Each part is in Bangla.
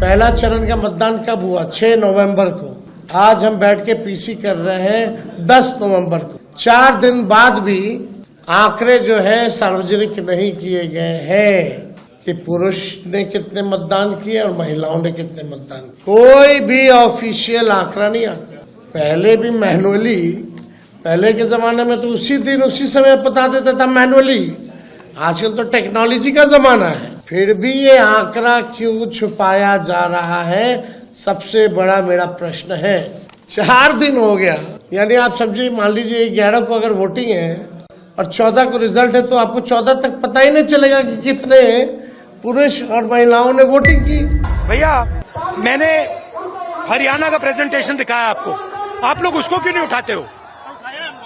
पहला चरण का मतदान कब हुआ? 6 नवंबर को। आज हम बैठ के पीसी कर रहे हैं 10 नवंबर को। चार दिन बाद भी आंकड़े जो है, सार्वजनिक नहीं किए गए हैं कि पुरुष ने कितने मतदान किए और महिलाओं ने कितने मतदान किए। कोई भी ऑफिशियल आंकड़ा नहीं आता। पहले भी मैनुअली, पहले के जमाने में तो उसी दिन, उसी समय बता देता था मैनुअली। आजकल तो टेक्नोलॉजी का जमाना है। फिर भी ये आंकड़ा क्यों छुपाया जा रहा है? सबसे बड़ा मेरा प्रश्न है। चार दिन हो गया। यानी आप समझिए, मान लीजिए ग्यारह को अगर वोटिंग है और चौदह को रिज़ल्ट है तो आपको चौदह तक पता ही नहीं चलेगा कि कितने पुरुष और महिलाओं ने वोटिंग की। भैया, मैंने हरियाणा का प्रेजेंटेशन दिखाया आपको। आप लोग उसको क्यों नहीं उठाते हो?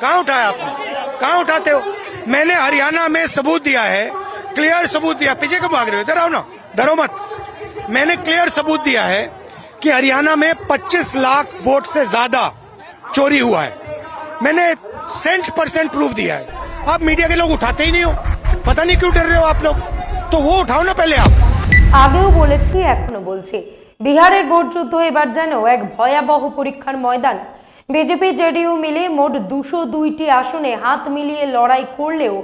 कहाँ उठाया आपने? कहाँ उठाते हो? मैंने हरियाणा में सबूत दिया है क्लियर सबूत दिया पीछे कब भाग रहे हो इधर आओ ना डरो मत मैंने क्लियर सबूत दिया है कि हरियाणा में 25 लाख वोट से ज्यादा चोरी हुआ है मैंने सेंट परसेंट प्रूफ दिया है आप मीडिया के लोग उठाते ही नहीं हो पता नहीं क्यों डर रहे हो आप लोग तो वो उठाओ ना पहले आप আগেও বলেছি এখনো বলছি বিহারের ভোট যুদ্ধ এবার যেন এক ভয়াবহ পরীক্ষার ময়দান বিজেপি জেডিইউ মিলে মোট দুশো দুইটি আসনে হাত মিলিয়ে লড়াই করলেও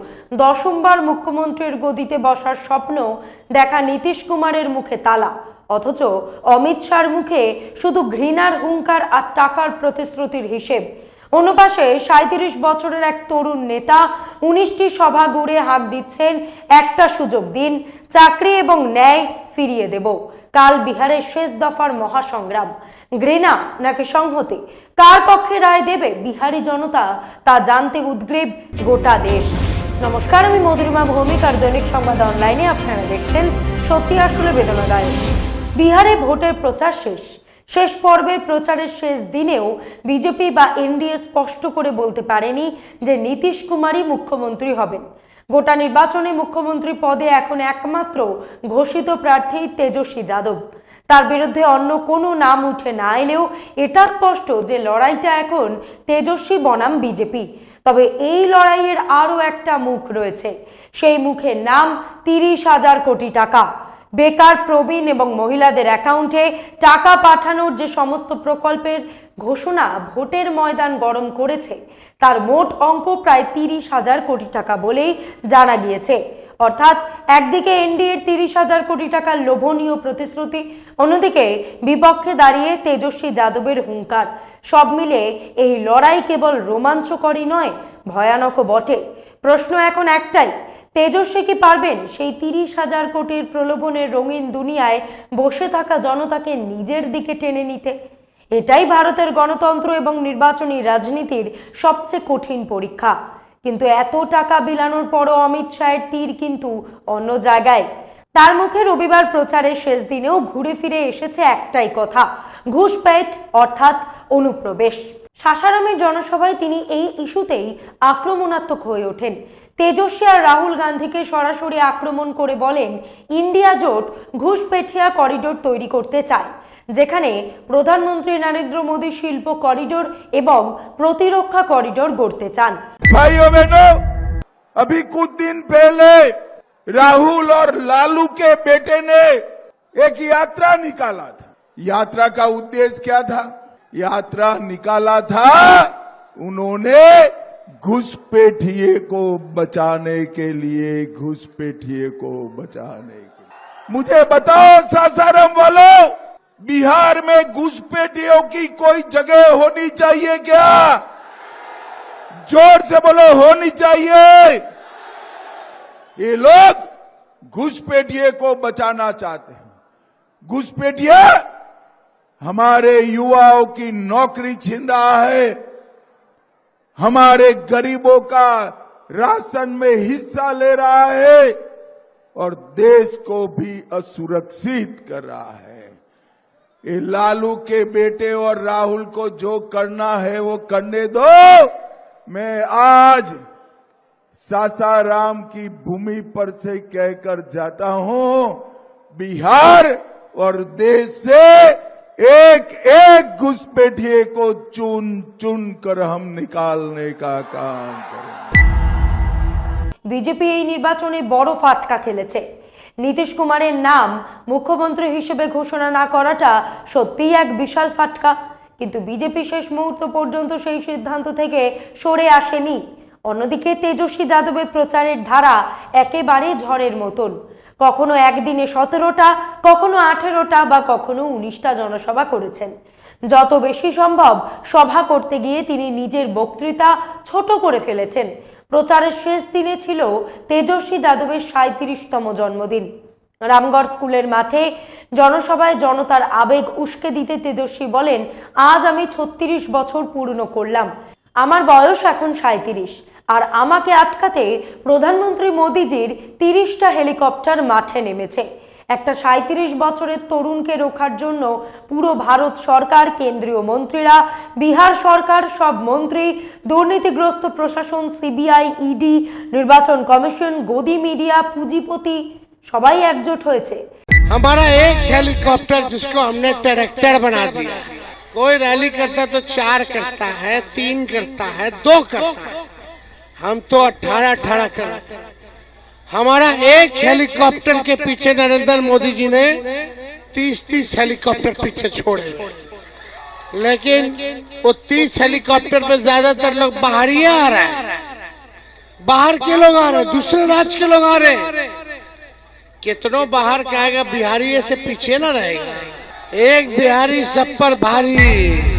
দশমবার মুখ্যমন্ত্রীর গদিতে বসার স্বপ্ন দেখা নীতিশ কুমারের মুখে তালা। অথচ অমিত শাহর মুখে শুধু ঘৃণার হুঙ্কার আর টাকার প্রতিশ্রুতির হিসেব। অনুপাশে সাঁত্রিশ বছরের এক তরুণ নেতা উনিশটি সভা ঘুরে হাত দিচ্ছেন, একটা সুযোগ দিন, চাকরি এবং ন্যায় ফিরিয়ে দেব। কাল বিহারের শেষ দফার মহাসংগ্রাম। ঘৃণা নাকি সংহতি? কার পক্ষে রায় দেবে বিহারি জনতা তা জানতে উদ্গ্রীব গোটা দেশ। নমস্কার, আমি মধুরিমা ভৌমিক আর দৈনিক সংবাদ অনলাইনে আপনারা দেখছেন সত্যি আসলে বেদনাদায়ক বিহারে ভোটের প্রচার শেষ। শেষ পর্বের প্রচারের শেষ দিনেও বিজেপি বা এনডিএ স্পষ্ট করে বলতে পারেনি যে নীতিশ কুমারই মুখ্যমন্ত্রী হবেন। গোটা নির্বাচনে মুখ্যমন্ত্রী পদে এখন একমাত্র ঘোষিত প্রার্থী তেজস্বী যাদব। তার বিরুদ্ধে অন্য কোনো নাম উঠে না এলেও এটা স্পষ্ট যে লড়াইটা এখন তেজস্বী বনাম বিজেপি। তবে এই লড়াইয়ের আরও একটা মুখ রয়েছে। সেই মুখের নাম তিরিশ হাজার কোটি টাকা। বেকার, প্রবীণ এবং মহিলাদের অ্যাকাউন্টে টাকা পাঠানোর যে সমস্ত প্রকল্পের ঘোষণা ভোটের ময়দান গরম করেছে, তার মোট অঙ্ক প্রায় তিরিশ হাজার কোটি টাকা বলেই জানা গিয়েছে। অর্থাৎ একদিকে এনডিএর তিরিশ হাজার কোটি টাকার লোভনীয় প্রতিশ্রুতি, অন্যদিকে বিপক্ষে দাঁড়িয়ে তেজস্বী যাদবের হুঙ্কার। সব মিলে এই লড়াই কেবল রোমাঞ্চকরই নয়, ভয়ানকও বটে। প্রশ্ন এখন একটাই, তেজস্বী কি পারবেন সেই তিরিশ হাজার কোটির প্রলোভনের রঙিন দুনিয়ায় বসে থাকা জনতাকে নিজের দিকে টেনে নিতে? এটাই ভারতের গণতন্ত্র এবং নির্বাচনী রাজনীতির সবচেয়ে কঠিন পরীক্ষা। কিন্তু এত টাকা বিলানোর পরও অমিত শাহের তীর কিন্তু অন্য জায়গায়। তার মুখে রবিবার প্রচারের শেষ দিনেও ঘুরে ফিরে এসেছে একটাই কথা, ঘুষপেট অর্থাৎ অনুপ্রবেশ। সাসারামের জনসভায় তিনি এই ইস্যুতেই আক্রমণাত্মক হয়ে ওঠেন। তেজস্বী আর রাহুল গান্ধীকে সরাসরি আক্রমণ করে বলেন, ইন্ডিয়া জোট ঘুষপেঠিয়া করিডোর তৈরি করতে চায়। যেখানে প্রধানমন্ত্রী নরেন্দ্র মোদী শিল্প করিডোর এবং প্রতিরক্ষা করিডোর গড়তে চান भाइयों बहनों अभी कुछ दिन पहले राहुल और लालू के बेटे ने एक यात्रा निकाला था यात्रा का उद्देश्य क्या था यात्रा निकाला था उन्होंने घुसपैठिए को बचाने के लिए घुसपैठिए को बचाने के लिए मुझे बताओ सासाराम वालों बिहार में घुसपैठियों की कोई जगह होनी चाहिए क्या? ज़ोर से बोलो, होनी चाहिए। ये लोग घुसपैठिए को बचाना चाहते हैं। घुसपैठिया हमारे युवाओं की नौकरी छीन रहा है। हमारे गरीबों का राशन में हिस्सा ले रहा है और देश को भी असुरक्षित कर रहा है। ये लालू के बेटे और राहुल को जो करना है वो करने दो मैं आज सासाराम की भूमि पर से कहकर जाता हूं बिहार और देश से एक एक घुसपैठिए को चुन चुन कर हम निकालने का काम करेंगे বিজেপি এই নির্বাচনে বড় ফাটকা খেলেছে নীতিশ কুমারের নাম মুখ্যমন্ত্রী হিসেবে ঘোষণা না করাটা সত্যিই এক বিশাল ফাটকা। কিন্তু বিজেপি শেষ মুহূর্ত পর্যন্ত সেই সিদ্ধান্ত থেকে সরে আসেনি। অন্যদিকে তেজস্বী যাদবের প্রচারের ধারা একেবারে ঝড়ের মতন। কখনো একদিনে সতেরোটা, কখনো আঠেরোটা বা কখনো উনিশটা জনসভা করেছেন। যত বেশি সম্ভব সভা করতে গিয়ে তিনি নিজের বক্তৃতা ছোট করে ফেলেছেন। প্রচারের শেষ দিনে ছিল তেজস্বী যাদবের সাঁত্রিশতম জন্মদিন। রামগড় স্কুলের মাঠে জনসভায় জনতার আবেগ উস্কে দিতে তেজস্বী বলেন, আজ আমি ছত্রিশ বছর পূর্ণ করলাম। আমার বয়স এখন সাঁত্রিশ আর আমাকে আটকাতে প্রধানমন্ত্রী মোদিজির তিরিশটা হেলিকপ্টার মাঠে নেমেছে। একটা সাঁত্রিশ বছরের তরুণকে রোখার জন্য পুরো ভারত সরকার কেন্দ্রীয় মন্ত্রীরা বিহার সরকার সব মন্ত্রী দুর্নীতিগ্রস্ত প্রশাসন সিবিআই ইডি নির্বাচন কমিশন গদি মিডিয়া পুঁজিপতি সবাই একজোট হয়েছে हमारा एक हेलीकॉप्टर जिसको हमने ट्रैक्टर बना दिया कोई रैली करता तो चार करता है तीन करता है दो करता है हम तो अठारह अठारह कर हमारा एक हेलीकॉप्टर के पीछे नरेंद्र मोदी जी ने तीस तीस हेलीकॉप्टर पीछे छोड़े। लेकिन वो तीस हेलीकॉप्टर पे ज़्यादातर लोग बाहर ही आ रहे हैं। बाहर के लोग आ रहे हैं, दूसरे राज्य के लोग आ रहे हैं। कितनों बाहर का आएगा, बिहारी ऐसे पीछे ना रहेगा। एक बिहारी सब पर भारी।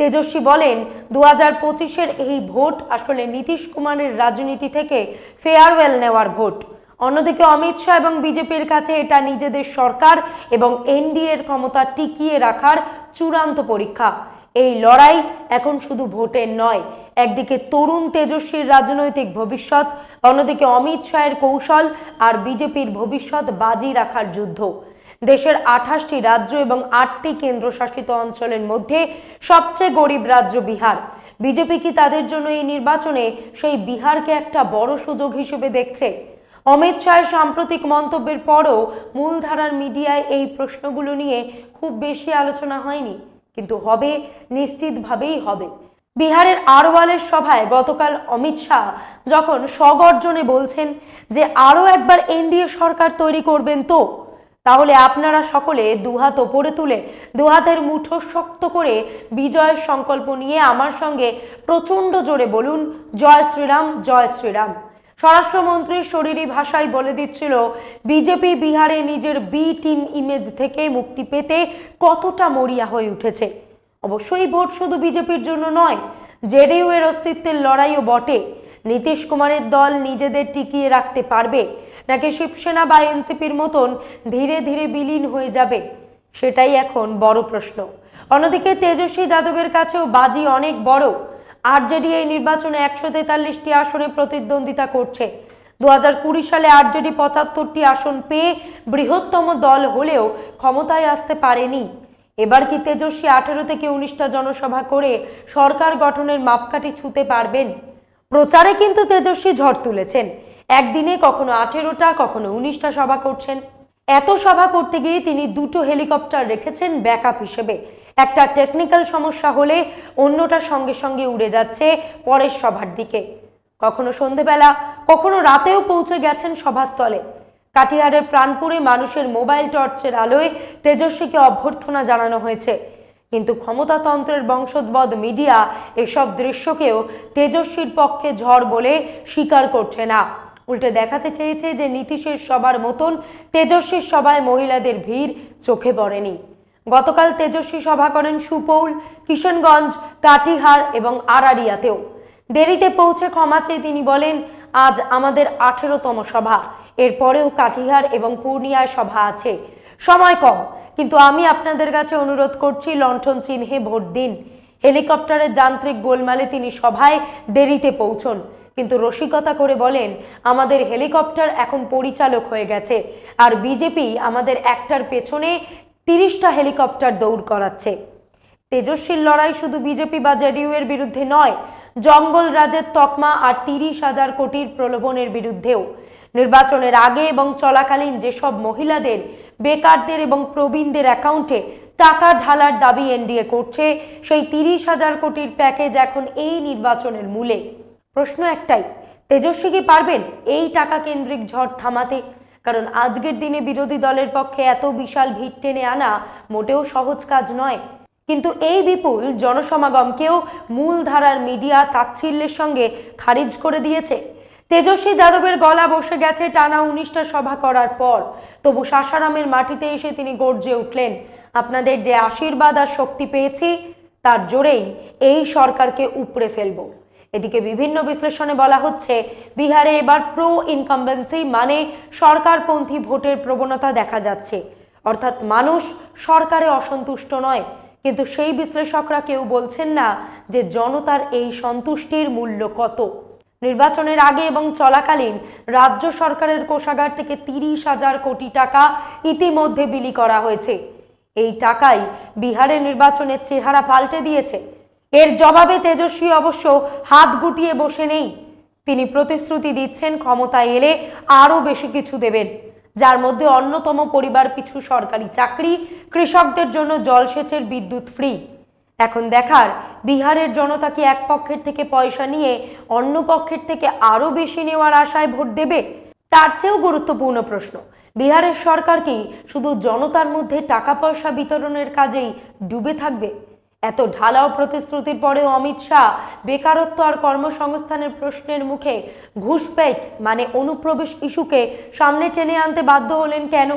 তেজস্বী বলেন দু হাজার পঁচিশের এই ভোট আসলে নীতিশ কুমারের রাজনীতি থেকে ফেয়ারওয়েল নেওয়ার ভোট। অন্যদিকে অমিত শাহ এবং বিজেপির কাছে এটা নিজেদের সরকার এবং এনডিএর ক্ষমতা টিকিয়ে রাখার চূড়ান্ত পরীক্ষা। এই লড়াই এখন শুধু ভোটের নয়, একদিকে তরুণ তেজস্বীর রাজনৈতিক ভবিষ্যৎ, অন্যদিকে অমিত শাহের কৌশল আর বিজেপির ভবিষ্যৎ বাজি রাখার যুদ্ধ। দেশের আঠাশটি রাজ্য এবং আটটি কেন্দ্রশাসিত অঞ্চলের মধ্যে সবচেয়ে গরিব রাজ্য বিহার। বিজেপি কি তাদের জন্য এই নির্বাচনে সেই বিহারকে একটা বড় সুযোগ হিসেবে দেখছে? অমিত শাহের সাম্প্রতিক মন্তব্যের পরও মূলধারার মিডিয়ায় এই প্রশ্নগুলো নিয়ে খুব বেশি আলোচনা হয়নি। কিন্তু হবে, নিশ্চিতভাবেই হবে। বিহারের আরওয়ালের সভায় গতকাল অমিত শাহ যখন স্বগর্জনে বলছেন যে আরও একবার এনডিএ সরকার তৈরি করবেন তো? তাহলে আপনারা সকলে দুহাত ওপরে তুলে, দুহাতের মুঠো শক্ত করে বিজয়ের সংকল্প নিয়ে আমার সঙ্গে প্রচণ্ড জোরে বলুন, জয় শ্রীরাম জয় শ্রীরাম। স্বরাষ্ট্রমন্ত্রীর শরীরী ভাষায় বলে দিচ্ছিল, বিজেপি বিহারে নিজের বি টিম ইমেজ থেকে মুক্তি পেতে কতটা মরিয়া হয়ে উঠেছে। অবশ্যই ভোট শুধু বিজেপির জন্য নয় জেডিইউ এর অস্তিত্বের লড়াইও বটে। নীতিশ কুমারের দল নিজেদের টিকিয়ে রাখতে পারবে নাকি শিবসেনা বা এনসিপির মতন ধীরে ধীরে বিলীন হয়ে যাবে? সেটাই এখন বড় প্রশ্ন। অন্যদিকে তেজস্বী যাদবের কাছেও বাজি অনেক বড়। আরজেডি এই নির্বাচনে একশো তেতাল্লিশটি আসনে প্রতিদ্বন্দ্বিতা করছে। দু হাজার কুড়ি সালে আরজেডি পঁচাত্তরটি আসন পেয়ে বৃহত্তম দল হলেও ক্ষমতায় আসতে পারেনি। এবার কি তেজস্বী আঠেরো থেকে উনিশটা জনসভা করে সরকার গঠনের মাপকাঠি ছুঁতে পারবেন? প্রচারে কিন্তু তেজস্বী ঝড় তুলেছেন। একদিনে কখনো আঠেরোটা, কখনো উনিশটা সভা করছেন। এত সভা করতে গিয়ে তিনি দুটো হেলিকপ্টার রেখেছেন ব্যাকআপ হিসেবে। একটা টেকনিক্যাল সমস্যা হলে অন্যটার সঙ্গে সঙ্গে উড়ে যাচ্ছে পরের সভার দিকে। কখনো সন্ধেবেলা, কখনো রাতেও পৌঁছে গেছেন সভাস্থলে। কাটিহারের প্রাণপুরে মানুষের মোবাইল টর্চের আলোয় তেজস্বীকে অভ্যর্থনা জানানো হয়েছে। কিন্তু ক্ষমতাতন্ত্রের বংশোদ্ভদ মিডিয়া এসব দৃশ্যকেও তেজস্বীর পক্ষে ঝড় বলে স্বীকার করছে না। উল্টে দেখাতে চেয়েছে যে নীতিশের সবার মতন তেজস্বীর সভায় মহিলাদের ভিড় চোখে পড়েনি। গতকাল তেজস্বী সভা করেন সুপৌল, কিশনগঞ্জ, কাটিহার এবং আরারিয়াতেও। দেরিতে পৌঁছে ক্ষমা চেয়ে তিনি বলেন, আজ আমাদের আঠেরোতম সভা। এরপরেও কাটিহার এবং পূর্ণিয়ায় সভা আছে। সময় কম, কিন্তু আমি আপনাদের কাছে অনুরোধ করছি লণ্ঠন চিহ্নে ভোট দিন। হেলিকপ্টারের যান্ত্রিক গোলমালে তিনি সভায় দেরিতে পৌঁছন। কিন্তু রসিকতা করে বলেন, আমাদের হেলিকপ্টার এখন পরিচালক হয়ে গেছে আর বিজেপি আমাদের একটার পেছনে তিরিশটা হেলিকপ্টার দৌড় করাচ্ছে। তেজস্বীর লড়াই শুধু বিজেপি বা জেডিইউ এর বিরুদ্ধে নয়, জঙ্গল রাজের তকমা আর তিরিশ হাজার কোটির প্রলোভনের বিরুদ্ধেও। নির্বাচনের আগে এবং চলাকালীন যেসব মহিলাদের, বেকারদের এবং প্রবীণদের অ্যাকাউন্টে টাকা ঢালার দাবি এনডিএ করছে, সেই তিরিশ হাজার কোটির প্যাকেজ এখন এই নির্বাচনের মূলে। প্রশ্ন একটাই, তেজস্বী কি পারবেন এই টাকা কেন্দ্রিক ঝড় থামাতে? কারণ আজকের দিনে বিরোধী দলের পক্ষে এত বিশাল ভিড় টেনে আনা মোটেও সহজ কাজ নয়। কিন্তু এই বিপুল জনসমাগমকেও মূলধারার মিডিয়া তাচ্ছিল্যের সঙ্গে খারিজ করে দিয়েছে। তেজস্বী যাদবের গলা বসে গেছে টানা উনিশটা সভা করার পর। তবু সাসারামের মাটিতে এসে তিনি গর্জে উঠলেন, আপনাদের যে আশীর্বাদ আর শক্তি পেয়েছি, তার জোরেই এই সরকারকে উপড়ে ফেলব। এদিকে বিভিন্ন বিশ্লেষণে বলা হচ্ছে, বিহারে এবার প্রো ইনকামবেন্সি মানে সরকারপন্থী ভোটের প্রবণতা দেখা যাচ্ছে। অর্থাৎ মানুষ সরকারে অসন্তুষ্ট নয়। কিন্তু সেই বিশ্লেষকরা কেউ বলছেন না যে জনতার এই সন্তুষ্টির মূল্য কত। নির্বাচনের আগে এবং চলাকালীন রাজ্য সরকারের কোষাগার থেকে তিরিশ হাজার কোটি টাকা ইতিমধ্যে বিলি করা হয়েছে। এই টাকাই বিহারের নির্বাচনের চেহারা পাল্টে দিয়েছে। এর জবাবে তেজস্বী অবশ্য হাত গুটিয়ে বসে নেই। তিনি প্রতিশ্রুতি দিচ্ছেন ক্ষমতায় এলে আরও বেশি কিছু দেবেন, যার মধ্যে অন্যতম পরিবার পিছু সরকারি চাকরি, কৃষকদের জন্য জলসেচের বিদ্যুৎ ফ্রি। এখন দেখার, বিহারের জনতা কি এক পক্ষের থেকে পয়সা নিয়ে অন্য পক্ষের থেকে আরও বেশি নেওয়ার আশায় ভোট দেবে? তার চেয়েও গুরুত্বপূর্ণ প্রশ্ন, বিহারের সরকার কি শুধু জনতার মধ্যে টাকা পয়সা বিতরণের কাজেই ডুবে থাকবে? এত ঢালাও প্রতিশ্রুতির পরেও অমিত শাহ বেকারত্ব আর কর্মসংস্থানের প্রশ্নের মুখে ঘুষপেট মানে অনুপ্রবেশ ইস্যুকে সামনে টেনে আনতে বাধ্য হলেন কেন?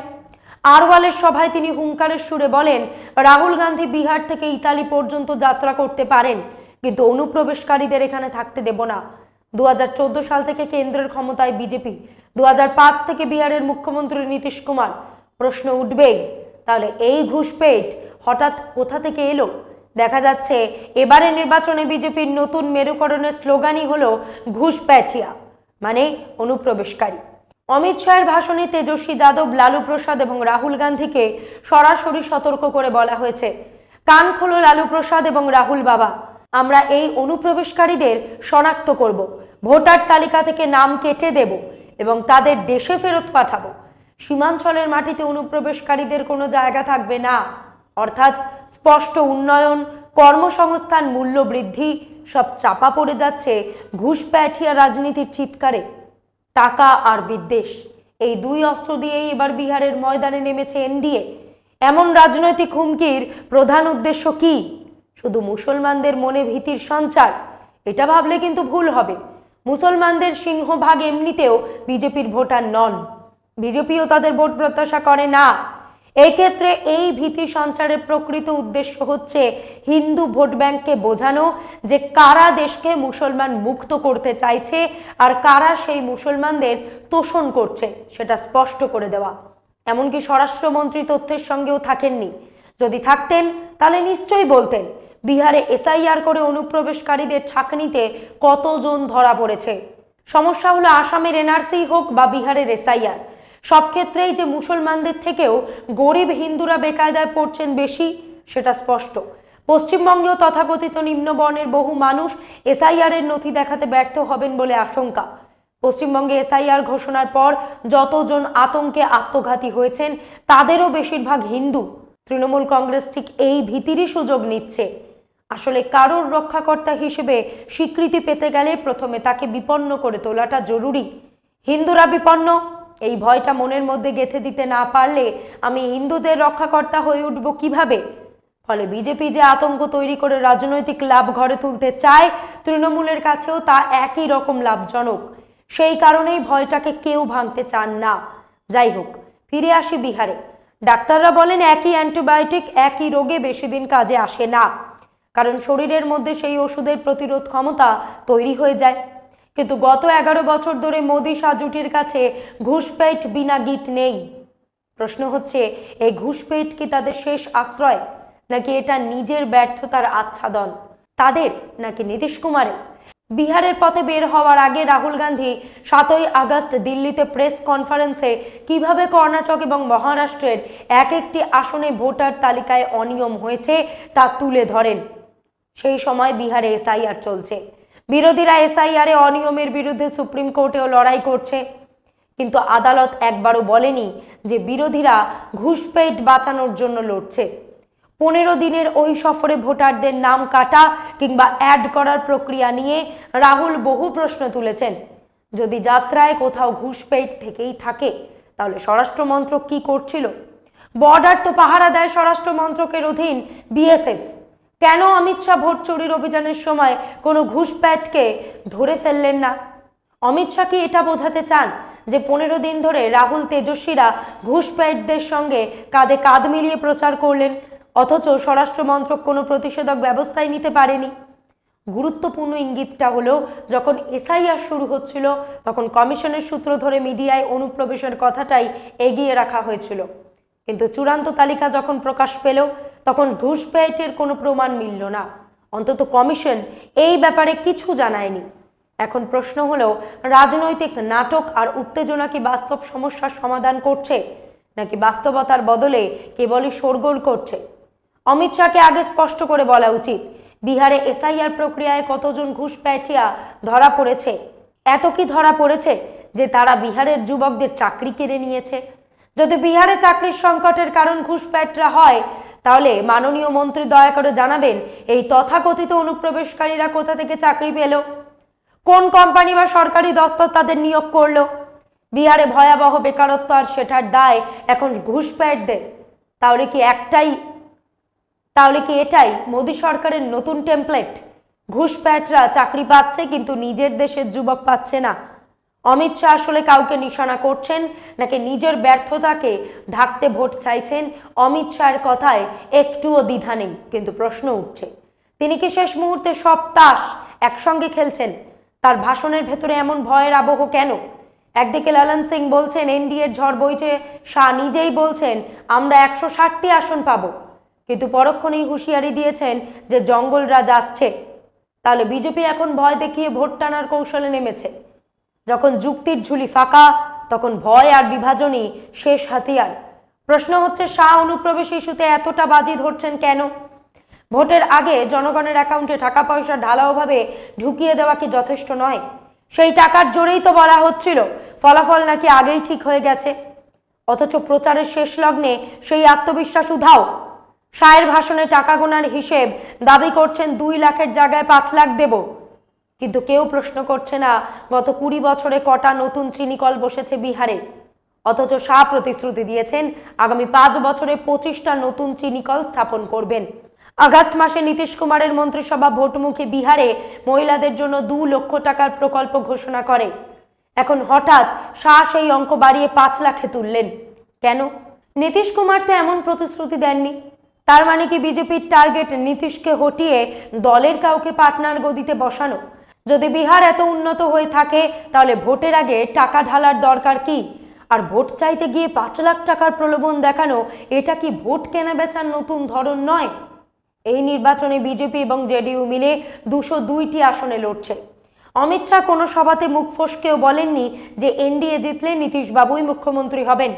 আরওয়ালের সভায় তিনি হুঙ্কারের সুরে বলেন, রাহুল গান্ধী বিহার থেকে ইতালি পর্যন্ত যাত্রা করতে পারেন, কিন্তু অনুপ্রবেশকারীদের এখানে থাকতে দেব না। দু হাজার চোদ্দ সাল থেকে কেন্দ্রের ক্ষমতায় বিজেপি দু হাজার পাঁচ থেকে বিহারের মুখ্যমন্ত্রী নীতিশ কুমার। প্রশ্ন উঠবেই, তাহলে এই ঘুষপেট হঠাৎ কোথা থেকে এলো? দেখা যাচ্ছে এবারে নির্বাচনে বিজেপির নতুন মেরুকরণের স্লোগানই হলো ঘুষপ্যাঠিয়া মানে অনুপ্রবেশকারী। অমিত শাহের ভাষণে তেজস্বী যাদব, লালু প্রসাদ এবং রাহুল গান্ধীকে সরাসরি সতর্ক করে বলা হয়েছে, কান খোলো লালু প্রসাদ এবং রাহুল বাবা, আমরা এই অনুপ্রবেশকারীদের শনাক্ত করব, ভোটার তালিকা থেকে নাম কেটে দেব এবং তাদের দেশে ফেরত পাঠাবো। সীমাঞ্চলের মাটিতে অনুপ্রবেশকারীদের কোনো জায়গা থাকবে না। অর্থাৎ স্পষ্ট উন্নয়ন, কর্মসংস্থান মূল্য বৃদ্ধি সব চাপা পড়ে যাচ্ছে ঘুষপ্যাঠিয়া রাজনীতির চিৎকারে। টাকা আর বিদ্বেষ, এই দুই অস্ত্র দিয়েই এবার বিহারের ময়দানে নেমেছে এনডিএ। এমন রাজনৈতিক হুমকির প্রধান উদ্দেশ্য কি? শুধু মুসলমানদের মনে ভীতির সঞ্চার? এটা ভাবলে কিন্তু ভুল হবে। মুসলমানদের সিংহভাগ এমনিতেও বিজেপির ভোটার নন। বিজেপিও তাদের ভোট প্রত্যাশা করে না। এই ক্ষেত্রে এই ভীতি সঞ্চারের প্রকৃত উদ্দেশ্য হচ্ছে হিন্দু ভোট ব্যাংককে বোঝানো যে কারা দেশকে মুসলমান মুক্ত করতে চাইছে আর কারা সেই মুসলমানদের তোষণ করছে, সেটা স্পষ্ট করে দেওয়া। এমনকি স্বরাষ্ট্রমন্ত্রী তথ্যের সঙ্গেও থাকেননি। যদি থাকতেন, তাহলে নিশ্চয়ই বলতেন, বিহারে এসআইআর করে অনুপ্রবেশকারীদের ছাকনিতে কতজন ধরা পড়েছে? সমস্যা হলো আসামের এনআরসি হোক বা বিহারের এসআইআর। সব ক্ষেত্রেই যে মুসলমানদের থেকেও গরিব হিন্দুরা বেকায়দায় পড়ছেন বেশি, সেটা স্পষ্ট। পশ্চিমবঙ্গেও তথাকথিত নিম্নবর্ণের বহু মানুষ এসআইআর এর নথি দেখাতে ব্যর্থ হবেন বলে আশঙ্কা। পশ্চিমবঙ্গে এসআইআর ঘোষণার পর যতজন আতঙ্কে আত্মঘাতী হয়েছেন, তাদেরও বেশিরভাগ হিন্দু। তৃণমূল কংগ্রেস ঠিক এই ভীতিরই সুযোগ নিচ্ছে। আসলে কারোর রক্ষাকর্তা হিসেবে স্বীকৃতি পেতে গেলে প্রথমে তাকে বিপন্ন করে তোলাটা জরুরি। হিন্দুরা বিপন্ন এই ভয়টা মনের মধ্যে গেঁথে দিতে না পারলে আমি হিন্দুদের রক্ষাকর্তা হয়ে উঠব কীভাবে? ফলে বিজেপি যে আতঙ্ক তৈরি করে রাজনৈতিক লাভ ঘরে তুলতে চায়, তৃণমূলের কাছেও তা একই রকম লাভজনক। সেই কারণেই ভয়টাকে কেউ ভাঙতে চান না। যাই হোক, ফিরে আসি বিহারে। ডাক্তাররা বলেন একই অ্যান্টিবায়োটিক একই রোগে বেশি দিন কাজে আসে না। কারণ শরীরের মধ্যে সেই ওষুধের প্রতিরোধ ক্ষমতা তৈরি হয়ে যায়। কিন্তু গত এগারো বছর ধরে মোদী সাজুটির কাছে ঘুষপেট বিনা গীত নেই। প্রশ্ন হচ্ছে, এই ঘুষপেট কি তাদের শেষ আশ্রয়? নাকি এটা নিজের ব্যর্থতার আচ্ছাদন? তাদের নাকি নীতিশ কুমারের? বিহারের পথে বের হওয়ার আগে রাহুল গান্ধী সাতই আগস্ট দিল্লিতে প্রেস কনফারেন্সে কীভাবে কর্ণাটক এবং মহারাষ্ট্রের এক একটি আসনে ভোটার তালিকায় অনিয়ম হয়েছে তা তুলে ধরেন। সেই সময় বিহারে এসআইআর চলছে। বিরোধীরা এসআইআরে অনিয়মের বিরুদ্ধে সুপ্রিম কোর্টেও লড়াই করছে। কিন্তু আদালত একবারও বলেনি যে বিরোধীরা ঘুষপেট বাঁচানোর জন্য লড়ছে। পনেরো দিনের ওই সফরে ভোটারদের নাম কাটা কিংবা অ্যাড করার প্রক্রিয়া নিয়ে রাহুল বহু প্রশ্ন তুলেছেন। যদি যাত্রায় কোথাও ঘুষপেট থেকেই থাকে, তাহলে স্বরাষ্ট্রমন্ত্রক কি করছিল? বর্ডার তো পাহারা দেয় স্বরাষ্ট্র মন্ত্রকের অধীন বিএসএফ। কেন অমিত শাহ ভোট চুরির অভিযানের সময় কোনো ঘুষপ্যাটকে ধরে ফেললেন না? অমিত শাহ কি এটা বোঝাতে চান যে পনেরো দিন ধরে রাহুল তেজস্বীরা ঘুষপ্যাটদের সঙ্গে কাঁধে কাঁধ মিলিয়ে প্রচার করলেন, অথচ স্বরাষ্ট্র মন্ত্রক কোনো প্রতিষেধক ব্যবস্থাই নিতে পারেনি? গুরুত্বপূর্ণ ইঙ্গিতটা হলো, যখন এসআইআর শুরু হচ্ছিল, তখন কমিশনের সূত্র ধরে মিডিয়ায় অনুপ্রবেশের কথাটাই এগিয়ে রাখা হয়েছিল। কিন্তু চূড়ান্ত তালিকা যখন প্রকাশ পেল, তখন ঘুষ ঘুষপেটের কোনো প্রমাণ মিলল না। অন্তত কমিশন এই ব্যাপারে কিছু জানায়নি। এখন প্রশ্ন হলো, রাজনৈতিক নাটক আর উত্তেজনা কি বাস্তব সমস্যার সমাধান করছে, নাকি বাস্তবতার বদলে কেবলই শোরগোল করছে? অমিত শাহকে আগে স্পষ্ট করে বলা উচিত, বিহারে এসআইআর প্রক্রিয়ায় কতজন ঘুষপ্যাঠিয়া ধরা পড়েছে? এত কি ধরা পড়েছে যে তারা বিহারের যুবকদের চাকরি কেড়ে নিয়েছে? যদি বিহারে চাকরির সংকটের কারণ ঘুষপ্যাটরা হয়, তাহলে মাননীয় মন্ত্রী দয়া করে জানাবেন, এই তথাকথিত অনুপ্রবেশকারীরা কোথা থেকে চাকরি পেল? কোন কোম্পানি বা সরকারি দপ্তর তাদের নিয়োগ করল? বিহারে ভয়াবহ বেকারত্ব আর সেটার দায় এখন ঘুষপ্যাটদের। তাহলে কি একটাই, তাহলে কি এটাই মোদী সরকারের নতুন টেমপ্লেট ঘুষপ্যাটরা চাকরি পাচ্ছে, কিন্তু নিজের দেশের যুবক পাচ্ছে না। অমিত শাহ আসলে কাউকে নিশানা করছেন, নাকি নিজের ব্যর্থতাকে ঢাকতে ভোট চাইছেন? অমিত শাহের কথায় একটুও দ্বিধা নেই, কিন্তু প্রশ্ন উঠছে। তিনি কি শেষ মুহূর্তে সব তাস একসঙ্গে খেলছেন? তার ভাষণের ভেতরে এমন ভয়ের আবহ কেন? একদিকে লালন সিং বলছেন, এনডিএর ঝড় বইছে, শাহ নিজেই বলছেন, আমরা একশো ষাটটি আসন পাবো। কিন্তু পরক্ষণেই হুঁশিয়ারি দিয়েছেন যে জঙ্গলরাজ আসছে। তাহলে বিজেপি এখন ভয় দেখিয়ে ভোট টানার কৌশলে নেমেছে। যখন যুক্তির ঝুলি ফাঁকা, তখন ভয় আর বিভাজনই শেষ হাতিয়ার। প্রশ্ন হচ্ছে, শাহ অনুপ্রবেশ ইস্যুতে এতটা বাজি ধরছেন কেন? ভোটের আগে জনগণের অ্যাকাউন্টে টাকা পয়সা ঢালাওভাবে ঢুকিয়ে দেওয়া কি যথেষ্ট নয়? সেই টাকার জোরেই তো বলা হচ্ছিল, ফলাফল নাকি আগেই ঠিক হয়ে গেছে। অথচ প্রচারের শেষ লগ্নে সেই আত্মবিশ্বাস উধাও। শায়ের ভাষণে টাকা গোনার হিসেব দাবি করছেন দুই লাখের জায়গায় পাঁচ লাখ দেব। কিন্তু কেউ প্রশ্ন করছে না, গত কুড়ি বছরে কটা নতুন চিনিকল বসেছে বিহারে? অথচ শাহ প্রতিশ্রুতি দিয়েছেন, আগামী পাঁচ বছরে পঁচিশটা নতুন চিনিকল স্থাপন করবেন। আগস্ট মাসে নীতিশ কুমারের মন্ত্রিসভা ভোটমুখী বিহারে মহিলাদের জন্য দু লক্ষ টাকার প্রকল্প ঘোষণা করে। এখন হঠাৎ শাহ সেই অঙ্ক বাড়িয়ে পাঁচ লাখে তুললেন। কেন? নীতিশ কুমার তো এমন প্রতিশ্রুতি দেননি। তার মানে কি বিজেপির টার্গেট নীতিশকে হটিয়ে দলের কাউকে পার্টনার গদিতে বসানো? যদি বিহার এত উন্নত হয়ে থাকে, তাহলে ভোটের আগে টাকা ঢালার দরকার কি? আর ভোট চাইতে গিয়ে পাঁচ লাখ টাকার প্রলোভন দেখানো, এটা কি ভোট কেনা বেচার নতুন ধরন নয়? এই নির্বাচনে বিজেপি এবং জেডিইউ মিলে দুশো দুইটি আসনে লড়ছে। অমিত শাহ কোনো সভাতে মুখ ফসকেও বলেননি যে এনডিএ জিতলে নীতিশবাবুই মুখ্যমন্ত্রী হবেন।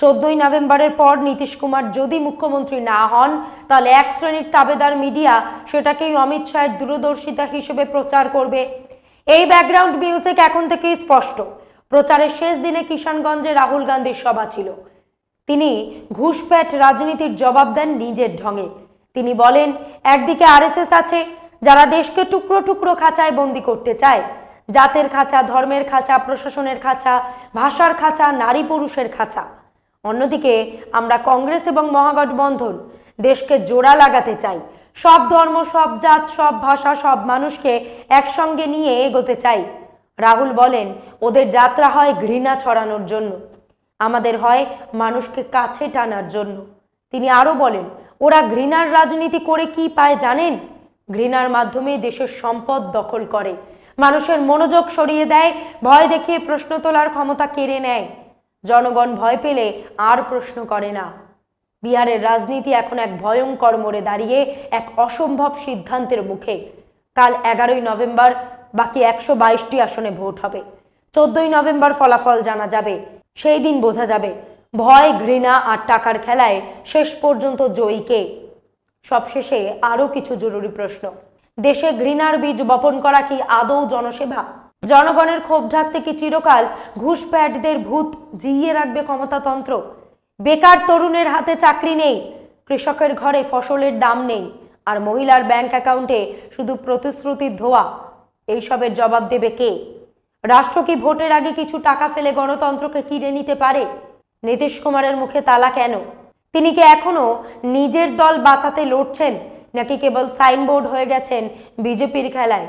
চোদ্দই নভেম্বরের পর নীতিশ কুমার যদি মুখ্যমন্ত্রী না হন, তাহলে এক শ্রেণির তাবেদার মিডিয়া সেটাকেই অমিত শাহের দূরদর্শিতা হিসেবে প্রচার করবে। এই ব্যাকগ্রাউন্ড মিউজিক এখন থেকেই স্পষ্ট। প্রচারের শেষ দিনে কিষানগঞ্জে রাহুল গান্ধীর সভা ছিল। তিনি ঘুষপ্যাট রাজনীতির জবাব দেন নিজের ঢঙে। তিনি বলেন, একদিকে আরএসএস আছে, যারা দেশকে টুকরো টুকরো খাঁচায় বন্দি করতে চায়, জাতের খাঁচা, ধর্মের খাঁচা, প্রশাসনের খাঁচা, ভাষার খাঁচা, নারী পুরুষের খাঁচা। অন্যদিকে, আমরা কংগ্রেস এবং মহাগঠবন্ধন, দেশকে জোড়া লাগাতে চাই। সব ধর্ম, সব জাত, সব ভাষা, সব মানুষকে একসঙ্গে নিয়ে এগোতে চাই। রাহুল বলেন, ওদের যাত্রা হয় ঘৃণা ছড়ানোর জন্য। আমাদের হয় মানুষকে কাছে টানার জন্য। তিনি আরও বলেন, ওরা ঘৃণার রাজনীতি করে কি পায় জানেন? ঘৃণার মাধ্যমে দেশের সম্পদ দখল করে। মানুষের মনোযোগ সরিয়ে দেয়, ভয় দেখিয়ে প্রশ্ন তোলার ক্ষমতা কেড়ে নেয়। জনগণ ভয় পেলে আর প্রশ্ন করে না। বিহারের রাজনীতি এখন এক ভয়ঙ্কর মোড়ে দাঁড়িয়ে এক অসম্ভব সিদ্ধান্তের মুখে। কাল এগারোই নভেম্বর, বাকি একশো বাইশটি আসনে ভোট হবে। চোদ্দই নভেম্বর ফলাফল জানা যাবে, সেই দিন বোঝা যাবে। ভয়, ঘৃণা আর টাকার খেলায় শেষ পর্যন্ত জয়ী কে? সবশেষে আরও কিছু জরুরি প্রশ্ন। দেশে ঘৃণার বীজ বপন করা কি আদৌ জনসেবা? জনগণের ক্ষোভ ঢাকতে কি চিরকাল ঘুষপ্যাটদের ভূত জিইয়ে রাখবে ক্ষমতাতন্ত্র? বেকার তরুণের হাতে চাকরি নেই, কৃষকের ঘরে ফসলের দাম নেই, আর মহিলার ব্যাংক অ্যাকাউন্টে শুধু প্রতিশ্রুতির ধোয়া। এইসবের জবাব দেবে কে? রাষ্ট্র কি ভোটের আগে কিছু টাকা ফেলে গণতন্ত্রকে কিনে নিতে পারে? নীতিশ কুমারের মুখে তালা কেন? তিনি কি এখনও নিজের দল বাঁচাতে লড়ছেন, নাকি কেবল সাইনবোর্ড হয়ে গেছেন বিজেপির খেলায়?